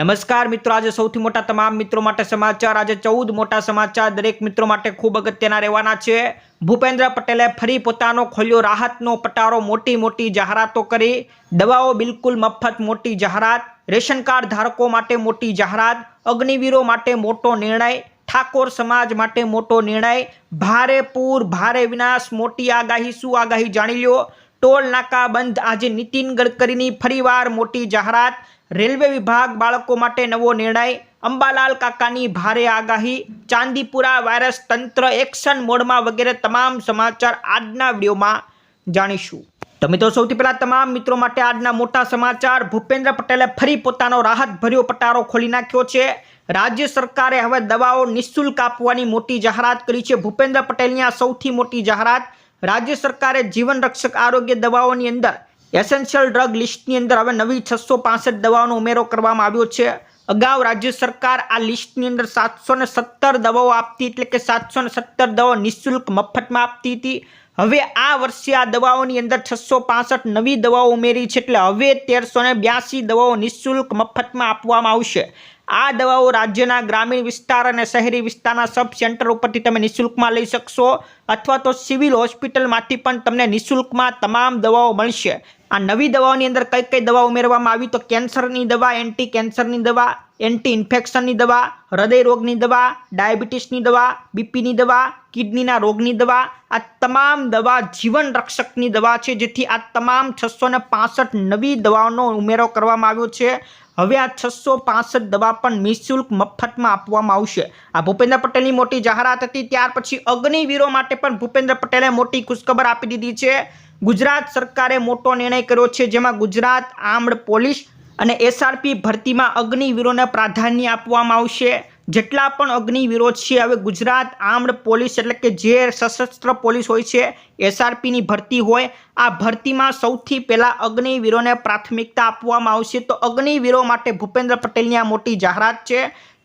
નમસ્કાર મિત્રો, આજે સૌથી મોટા તમામ મિત્રો માટે સમાચાર, આજે ચૌદ મોટા સમાચાર દરેક મિત્રો માટે ખૂબ અગત્યના રહેવાના છે. ભૂપેન્દ્ર પટેલે ફરી પોતાનો ખોલ્યો રાહતનો પટારો મોટી મોટી જાહેરાતો કરી. દવાઓ બિલકુલ મફત, મોટી જાહેરાત. રેશન કાર્ડ ધારકો માટે મોટી જાહેરાત. અગ્નિવીરો માટે મોટો નિર્ણય. ઠાકોર સમાજ માટે મોટો નિર્ણય. ભારે પૂર, ભારે વિનાશ, મોટી આગાહી. શું આગાહી જાણી લ્યો? ટોલ નાકા બંધ. આજે નીતિન ગડકરીની ફરીવાર મોટી જાહેરાત. રેલવે વિભાગ બાળકો માટે નવો નિર્ણય. અંબાલાલ કાકાની ભારે આગાહી. ચાંદીપુરા વાયરસ તંત્ર એક્શન મોડમાં વગેરે તમામ સમાચાર આજના વિડીયોમાં જાણીશું. તમે તો સૌથી પહેલાં તમામ મિત્રો માટે આજના મોટા સમાચાર. ભૂપેન્દ્ર પટેલે ફરી પોતાનો રાહતભર્યો પટારો ખોલી નાખ્યો છે. રાજ્ય સરકારે હવે દવાઓ નિઃશુલ્ક આપવાની મોટી જાહેરાત કરી છે. ભૂપેન્દ્ર પટેલની આ સૌથી મોટી જાહેરાત રાજ્ય સરકારે જીવન રક્ષક આરોગ્ય દવાઓની અંદર એસેન્શિયલ ડ્રગ લિસ્ટની અંદર હવે નવી છસો પાસઠ દવાઓનો ઉમેરો કરવામાં આવ્યો છે. અગાઉ રાજ્ય સરકાર આ લિસ્ટની અંદર સાતસો ને સત્તર દવાઓ આપતી એટલે કે સાતસો ને સત્તર દવાઓ નિઃશુલ્ક મફતમાં આપતી હતી. હવે આ વર્ષે આ દવાઓની અંદર છસો પાસઠ નવી દવાઓ ઉમેરી છે એટલે હવે તેરસો ને બ્યાસી દવાઓ નિઃશુલ્ક મફતમાં આપવામાં આવશે. આ દવાઓ રાજ્યના ગ્રામીણ વિસ્તાર અને શહેરી વિસ્તારના સબ સેન્ટર ઉપરથી તમે નિઃશુલ્કમાં લઈ શકશો. અથવા તો સિવિલ હોસ્પિટલમાંથી પણ તમને નિઃશુલ્કમાં તમામ દવાઓ મળશે. આ નવી દવાઓની અંદર કઈ કઈ દવા ઉમેરવામાં આવી? તો કેન્સરની દવા એન્ટી કેન્સરની દવા એન્ટી ઇન્ફેક્શનની દવા, હૃદય રોગની દવા, ડાયાબિટીસની દવા, બીપીની દવા, કિડનીના રોગની દવા, આ તમામ દવા જીવન રક્ષકની દવા છે, જેથી આ તમામ છસો નવી દવાઓનો ઉમેરો કરવામાં આવ્યો છે. હવે આ છસો પાસઠ દવા પણ નિઃશુલ્ક મફતમાં આપવામાં આવશે. આ ભૂપેન્દ્ર પટેલની મોટી જાહેરાત હતી, ત્યાર પછી અગ્નિવીરો માટે પણ ભૂપેન્દ્ર પટેલે મોટી ખુશખબર આપી દીધી છે. ગુજરાત સરકારે મોટો નિર્ણય કર્યો છે, જેમાં ગુજરાત આર્મ્ડ પોલીસ અને એસઆરપી ભરતીમાં અગ્નિવીરોને પ્રાધાન્ય આપવામાં આવશે. જેટલા પણ અગ્નિવીરો છે, હવે ગુજરાત આર્મ્ડ પોલીસ એટલે કે જે સશસ્ત્ર પોલીસ હોય છે એસઆરપીની ભરતી હોય, આ ભરતીમાં સૌથી પહેલાં અગ્નિવીરોને પ્રાથમિકતા આપવામાં આવશે. તો અગ્નિવીરો માટે ભૂપેન્દ્ર પટેલની આ મોટી જાહેરાત છે.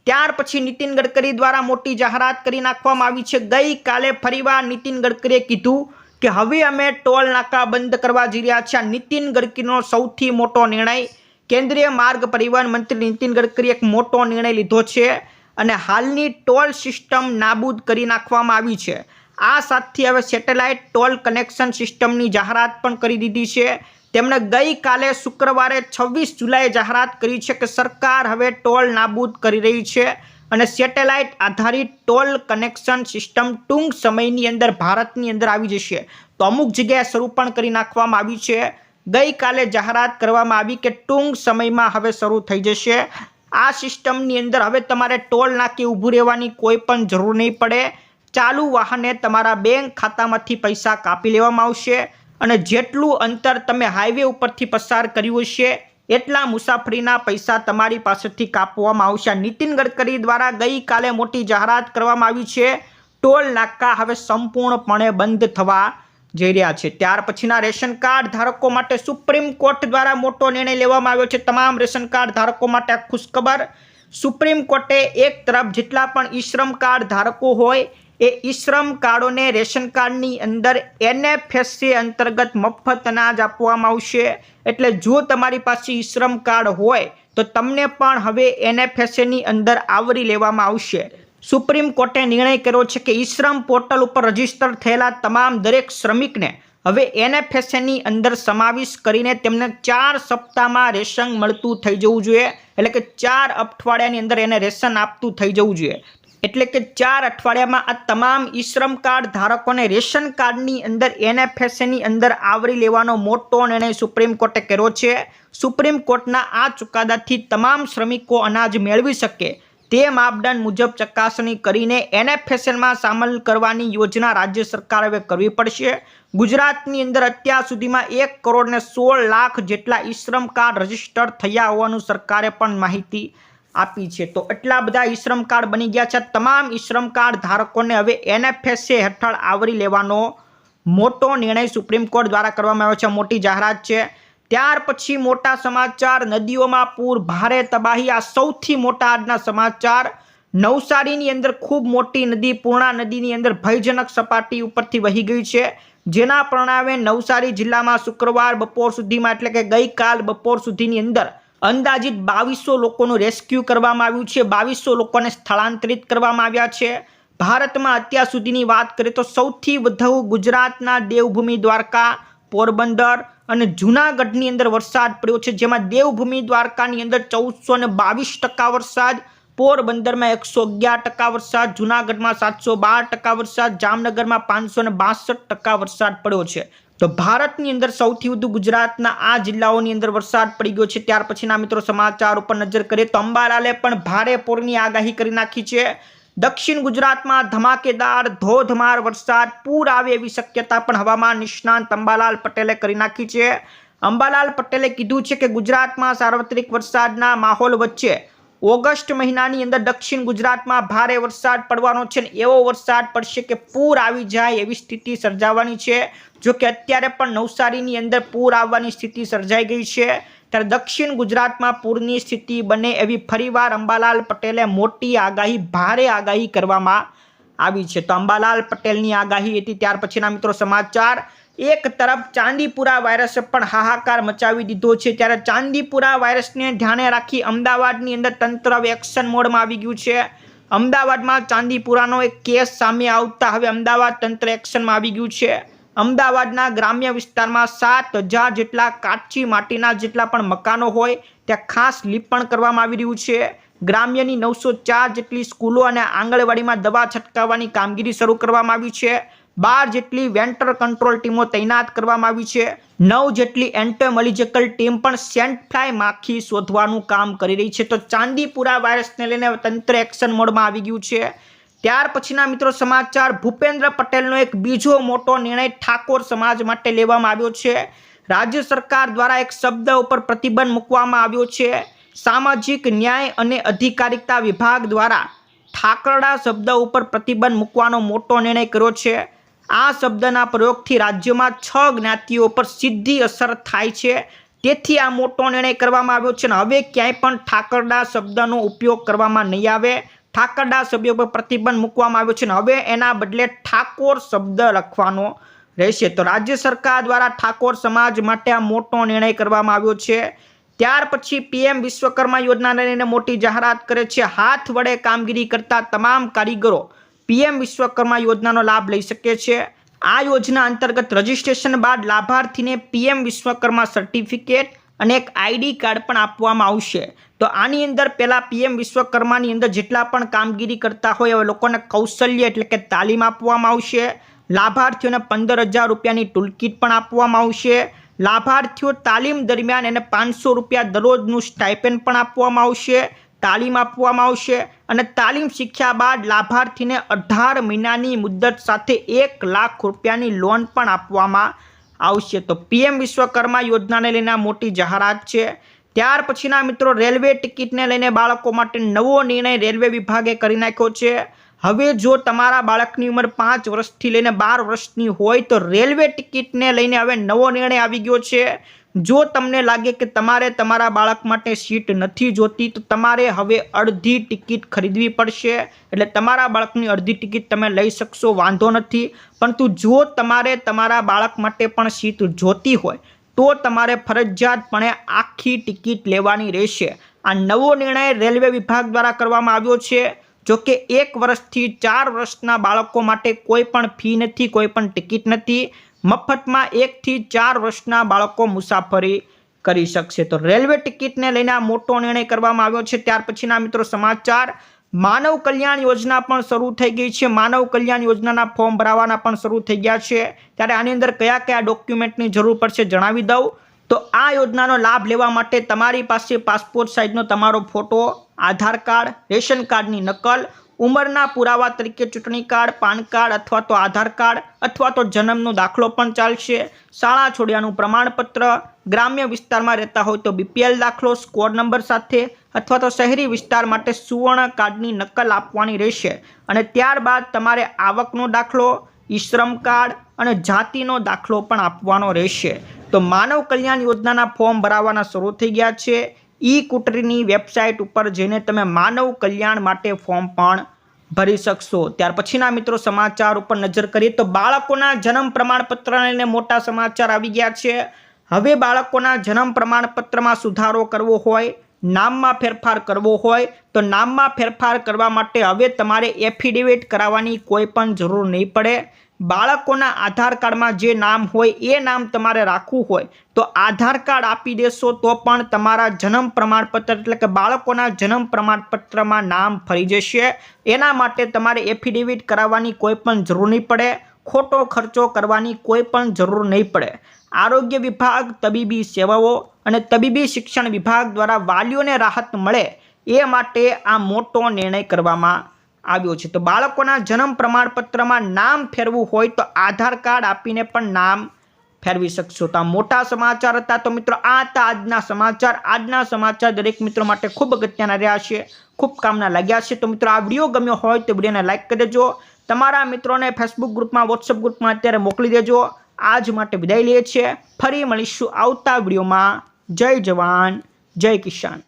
ત્યાર પછી નીતિન ગડકરી દ્વારા મોટી જાહેરાત કરી નાખવામાં આવી છે. ગઈકાલે ફરીવાર નીતિન ગડકરીએ કીધું કે હવે અમે ટોલ નાકા બંધ કરવા જઈ રહ્યા છીએ. આ નીતિન ગડકરીનો સૌથી મોટો નિર્ણય કેન્દ્રીય માર્ગ પરિવહન મંત્રી નીતિન ગડકરીએ એક મોટો નિર્ણય લીધો છે અને હાલની ટોલ સિસ્ટમ નાબૂદ કરી નાખવામાં આવી છે. આ સાથથી હવે સેટેલાઇટ ટોલ કનેક્શન સિસ્ટમની જાહેરાત પણ કરી દીધી છે. તેમણે ગઈકાલે શુક્રવારે છવ્વીસ જુલાઈએ જાહેરાત કરી છે કે સરકાર હવે ટોલ નાબૂદ કરી રહી છે અને સેટેલાઇટ આધારિત ટોલ કનેક્શન સિસ્ટમ ટૂંક સમયની અંદર ભારતની અંદર આવી જશે. તો અમુક જગ્યાએ શરૂ પણ કરી નાખવામાં આવી છે. ગઈકાલે જાહેરાત કરવામાં આવી કે ટૂંક સમયમાં હવે શરૂ થઈ જશે. આ સિસ્ટમની અંદર હવે તમારે ટોલ નાકી ઊભું રહેવાની કોઈ પણ જરૂર નહીં પડે. ચાલુ વાહને તમારા બેંક ખાતામાંથી પૈસા કાપી લેવામાં આવશે. અને જેટલું અંતર તમે હાઈવે ઉપરથી પસાર કર્યું હશે એટલા મુસાફરીના પૈસા તમારી પાસેથી કાપવામાં આવશે. નીતિન ગડકરી દ્વારા ગઈકાલે મોટી જાહેરાત કરવામાં આવી છે. ટોલ નાકા હવે સંપૂર્ણપણે બંધ થવા જઈ રહ્યા છે. ત્યાર પછીના રેશન કાર્ડ ધારકો માટે સુપ્રીમ કોર્ટ દ્વારા મોટો નિર્ણય લેવામાં આવ્યો છે. તમામ રેશન કાર્ડ ધારકો માટે ખુશખબર. સુપ્રીમ કોર્ટે એક તરફ જેટલા પણ ઈ શ્રમ કાર્ડ ધારકો હોય એ ઈ શ્રમ કાર્ડોને રેશન કાર્ડની અંદર એનએફએસસી અંતર્ગત મફત અનાજ આપવામાં આવશે. એટલે જો તમારી પાસે ઈ શ્રમ કાર્ડ હોય, તો તમને પણ હવે એનએફએસસીની અંદર આવરી લેવામાં આવશે. સુપ્રીમ કોર્ટે નિર્ણય કર્યો છે કે ઈ શ્રમ પોર્ટલ ઉપર રજિસ્ટર થયેલા તમામ દરેક શ્રમિકને હવે એનએફએસએની અંદર સમાવેશ કરીને તેમને ચાર સપ્તાહમાં રેશન મળતું થઈ જવું જોઈએ. એટલે કે ચાર અઠવાડિયાની અંદર એને રેશન આપતું થઈ જવું જોઈએ. એટલે કે ચાર અઠવાડિયામાં આ તમામ ઈ શ્રમ કાર્ડ ધારકોને રેશન કાર્ડની અંદર એનએફએસએની અંદર આવરી લેવાનો મોટો નિર્ણય સુપ્રીમ કોર્ટે કર્યો છે. સુપ્રીમ કોર્ટના આ ચુકાદાથી તમામ શ્રમિકો અનાજ મેળવી શકે તે માપદંડ મુજબ ચકાસણી કરીને એનએફએસએલમાં સામેલ કરવાની યોજના રાજ્ય સરકાર કરવી પડશે. ગુજરાતની અંદર અત્યાર સુધીમાં એક કરોડને સોળ લાખ જેટલા ઈ શ્રમ કાર્ડ રજિસ્ટર થયા હોવાનું સરકારે પણ માહિતી આપી છે. તો એટલા બધા ઈ શ્રમ કાર્ડ બની ગયા છે. તમામ ઈ શ્રમ કાર્ડ ધારકોને હવે એનએફએસએ હેઠળ આવરી લેવાનો મોટો નિર્ણય સુપ્રીમ કોર્ટ દ્વારા કરવામાં આવ્યો છે. મોટી જાહેરાત છે. ત્યાર પછી મોટા સમાચાર, નદીઓમાં પૂર, ભારે તબાહી, આ સૌથી મોટા આજના સમાચાર. નવસારીની અંદર ખૂબ મોટી નદી, પૂર્ણા નદીની અંદર ભયજનક સપાટી ઉપરથી વહી ગઈ છે. જેના પરિણામે નવસારી જિલ્લામાં શુક્રવાર બપોર સુધીમાં, એટલે કે ગઈકાલ બપોર સુધીની અંદર અંદાજિત બાવીસો લોકોનું રેસ્ક્યુ કરવામાં આવ્યું છે. બાવીસો લોકોને સ્થળાંતરિત કરવામાં આવ્યા છે. ભારતમાં અત્યાર સુધીની વાત કરીએ તો સૌથી વધુ ગુજરાતના દેવભૂમિ દ્વારકા, પોરબંદર અને જૂનાગઢની અંદર વરસાદ પડ્યો છે. જેમાં દેવભૂમિ દ્વારકાની અંદર ચૌદસો ને બાવીસ ટકા વરસાદ, પોરબંદરમાં એકસો અગિયાર ટકા વરસાદ, જૂનાગઢમાં સાતસો બાર ટકા વરસાદ, જામનગરમાં પાંચસો ને બાસઠ ટકા વરસાદ પડ્યો છે. તો ભારતની અંદર સૌથી વધુ ગુજરાતના આ જિલ્લાઓની અંદર વરસાદ પડી ગયો છે. ત્યાર પછીના મિત્રો સમાચાર ઉપર નજર કરીએ તો અંબાલાલે પણ ભારે પૂરની આગાહી કરી નાખી છે. દક્ષિણ ગુજરાતમાં ધમાકેદાર, ધોધમાર વરસાદ પૂર આવે એવી શક્યતા પણ હવામાન નિષ્ણાંત અંબાલાલ પટેલે કરી નાખી છે. અંબાલાલ પટેલે કીધું છે કે ગુજરાતમાં સાર્વત્રિક વરસાદના માહોલ વચ્ચે ઓગસ્ટ મહિનાની અંદર દક્ષિણ ગુજરાતમાં ભારે વરસાદ પડવાનો છે ને એવો વરસાદ પડશે કે પૂર આવી જાય એવી સ્થિતિ સર્જાવાની છે. જો કે અત્યારે પણ નવસારીની અંદર પૂર આવવાની સ્થિતિ સર્જાઈ ગઈ છે. ત્યારે દક્ષિણ ગુજરાતમાં પૂરની સ્થિતિ બને એવી ફરીવાર અંબાલાલ પટેલે મોટી આગાહી, ભારે આગાહી કરવામાં આવી છે. તો અંબાલાલ પટેલની આગાહી હતી ત્યાર પછીના મિત્રો સમાચાર. એક તરફ ચાંદીપુરા વાયરસે પણ હાહાકાર મચાવી દીધો છે. ત્યારે ચાંદીપુરા વાયરસને ધ્યાને રાખી અમદાવાદની અંદર તંત્ર એક્શન મોડમાં આવી ગયું છે. અમદાવાદમાં ચાંદીપુરાનો એક કેસ સામે આવતા હવે અમદાવાદ તંત્ર એક્શનમાં આવી ગયું છે. અમદાવાદના ગ્રામ્ય વિસ્તારમાં સાત હજાર જેટલા કાચી માટીના જેટલા પણ મકાનો હોય, ત્યાં ખાસ લીપણ કરવામાં આવી રહ્યું છે. ગ્રામ્યની નવસો ચાર જેટલી સ્કૂલો અને આંગણવાડીમાં દવા છંટકાવવાની કામગીરી શરૂ કરવામાં આવી છે. બાર જેટલી વેન્ટર કંટ્રોલ ટીમો તૈનાત કરવામાં આવી છે. નવ જેટલી એન્ટોમોલોજીકલ ટીમ પણ સેન્ટ ફ્લાય માખી શોધવાનું કામ કરી રહી છે. તો ચાંદીપુરા વાયરસને લઈને તંત્ર એક્શન મોડમાં આવી ગયું છે. ત્યાર પછીના મિત્રો સમાચાર, ભૂપેન્દ્ર પટેલનો એક બીજો મોટો નિર્ણય ઠાકોર સમાજ માટે લેવામાં આવ્યો છે. રાજ્ય સરકાર દ્વારા એક શબ્દ ઉપર પ્રતિબંધ મૂકવામાં આવ્યો છે. સામાજિક ન્યાય અને અધિકારિતા વિભાગ દ્વારા ઠાકરડા શબ્દ ઉપર પ્રતિબંધ મૂકવાનો મોટો નિર્ણય કર્યો છે. આ શબ્દના પ્રયોગથી રાજ્યમાં છ જ્ઞાતિઓ પર સીધી અસર થાય છે. તેથી આ મોટો નિર્ણય કરવામાં આવ્યો છે અને હવે ક્યાંય પણ ઠાકરડા શબ્દનો ઉપયોગ કરવામાં નહીં આવે. ઠાકરડા સભ્યો પર પ્રતિબંધ મૂકવામાં આવ્યો છે અને હવે એના બદલે ઠાકોર શબ્દ લખવાનો રહેશે. તો રાજ્ય સરકાર દ્વારા ઠાકોર સમાજ માટે આ મોટો નિર્ણય કરવામાં આવ્યો છે. ત્યાર પછી પીએમ વિશ્વકર્મા યોજનાને મોટી જાહેરાત કરે છે. હાથ વડે કામગીરી કરતા તમામ કારીગરો પીએમ વિશ્વકર્મા યોજનાનો લાભ લઈ શકે છે. આ યોજના અંતર્ગત રજીસ્ટ્રેશન બાદ લાભાર્થીને પીએમ વિશ્વકર્મા સર્ટિફિકેટ અને એક આઈડી કાર્ડ પણ આપવામાં આવશે. તો આની અંદર પહેલાં પીએમ વિશ્વકર્માની અંદર જેટલા પણ કામગીરી કરતા હોય એવા લોકોને કૌશલ્ય એટલે કે તાલીમ આપવામાં આવશે. લાભાર્થીઓને પંદર હજાર રૂપિયાની ટૂલકીટ પણ આપવામાં આવશે. લાભાર્થીઓ તાલીમ દરમિયાન એને પાંચસો રૂપિયા દરરોજનું સ્ટાઇપેન્ડ પણ આપવામાં આવશે. તાલીમ આપવામાં આવશે અને તાલીમ શીખ્યા બાદ લાભાર્થીને અઢાર મહિનાની મુદ્દત સાથે એક લાખ રૂપિયાની લોન પણ આપવામાં આવશે. તો પીએમ વિશ્વકર્મા યોજનાને લઈને મોટી જાહેરાત છે. ત્યાર પછીના મિત્રો, રેલવે ટિકિટને લઈને બાળકો માટે નવો નિર્ણય રેલવે વિભાગે કરી નાખ્યો છે. હવે જો તમારા બાળકની ઉંમર પાંચ વર્ષથી લઈને બાર વર્ષની હોય તો રેલવે ટિકિટને લઈને હવે નવો નિર્ણય આવી ગયો છે. જો તમને લાગે કે તમારે તમારા બાળક માટે સીટ નથી જોતી, તો તમારે હવે અડધી ટિકિટ ખરીદવી પડશે. એટલે તમારા બાળકની અડધી ટિકિટ તમે લઈ શકશો, વાંધો નથી. પરંતુ જો તમારે તમારા બાળક માટે પણ સીટ જોતી હોય, તો તમારે ફરજિયાતપણે આખી ટિકિટ લેવાની રહેશે. આ નવો નિર્ણય રેલવે વિભાગ દ્વારા કરવામાં આવ્યો છે. જો કે એક વર્ષથી ચાર વર્ષના બાળકો માટે કોઈ પણ ફી નથી, કોઈ પણ ટિકિટ નથી. મફતમાં એકથી ચાર વર્ષના બાળકો મુસાફરી કરી શકશે. તો રેલવે ટિકિટને લઈને આ મોટો નિર્ણય કરવામાં આવ્યો છે. ત્યાર પછીના મિત્રો સમાચાર. માનવ કલ્યાણ યોજના પણ શરૂ થઈ ગઈ છે. માનવ કલ્યાણ યોજનાના ફોર્મ ભરાવાના પણ શરૂ થઈ ગયા છે. ત્યારે આની અંદર કયા કયા ડોક્યુમેન્ટની જરૂર પડશે જણાવી દઉં. તો આ યોજનાનો લાભ લેવા માટે તમારી પાસે પાસપોર્ટ સાઇઝનો તમારો ફોટો, આધાર કાર્ડ, રેશન કાર્ડની નકલ ઉંમરના પુરાવા તરીકે ચૂંટણી કાર્ડ, પાન કાર્ડ અથવા તો આધાર કાર્ડ અથવા તો જન્મનો દાખલો પણ ચાલશે. શાળા છોડ્યાનું પ્રમાણપત્ર, ગ્રામ્ય વિસ્તારમાં રહેતા હોય તો બીપીએલ દાખલો, સ્કોર નંબર સાથે અથવા તો શહેરી વિસ્તાર માટે સુવર્ણ કાર્ડની નકલ આપવાની રહેશે. અને ત્યારબાદ તમારે આવકનો દાખલો ઈ શ્રમ કાર્ડ અને જાતિનો દાખલો પણ આપવાનો રહેશે. તો માનવ કલ્યાણ યોજનાના ફોર્મ ભરાવાના શરૂ થઈ ગયા છે. ઈ કુટરીની વેબસાઇટ ઉપર જઈને તમે માનવ કલ્યાણ માટે ફોર્મ પણ ભરી શકશો. ત્યાર પછીના મિત્રો સમાચાર ઉપર નજર કરીએ તો બાળકોના જન્મ પ્રમાણપત્રને લઈને મોટા સમાચાર આવી ગયા છે. હવે બાળકોના જન્મ પ્રમાણપત્રમાં સુધારો કરવો હોય, નામમાં ફેરફાર કરવો હોય, તો નામમાં ફેરફાર કરવા માટે હવે તમારે એફિડેવિટ કરાવવાની કોઈ પણ જરૂર નહીં પડે. બાળકોના આધાર કાર્ડમાં જે નામ હોય એ નામ તમારે રાખવું હોય, તો આધાર કાર્ડ આપી દેશો તો પણ તમારા જન્મ પ્રમાણપત્ર એટલે કે બાળકોના જન્મ પ્રમાણપત્રમાં નામ ફરી જશે. એના માટે તમારે એફિડેવિટ કરાવવાની કોઈ પણ જરૂર નહીં પડે, ખોટો ખર્ચો કરવાની કોઈ પણ જરૂર નહીં પડે. આરોગ્ય વિભાગ, તબીબી સેવાઓ અને તબીબી શિક્ષણ વિભાગ દ્વારા વાલીઓને રાહત મળે, એ માટે આ મોટો નિર્ણય કરવામાં આવ્યો છે. તો બાળકોના જન્મ પ્રમાણપત્રમાં નામ ફેરવું હોય તો આધાર કાર્ડ આપીને પણ નામ ફેરવી શકશો. તો મોટા સમાચાર હતા. તો મિત્રો, આ હતા આજના સમાચાર. આજના સમાચાર દરેક મિત્રો માટે ખૂબ અગત્યના રહ્યા છે. ખૂબ કામના લાગ્યા છે. તો મિત્રો, આ વીડિયો ગમ્યો હોય તો વિડીયોને લાઇક કરી દેજો. તમારા મિત્રોને ફેસબુક ગ્રુપમાં વોટ્સઅપ ગ્રુપમાં અત્યારે મોકલી દેજો. આજ માટે વિદાય લઈએ છીએ. ફરી મળીશું આવતા વિડીયોમાં. જય જવાન. જય કિસાન.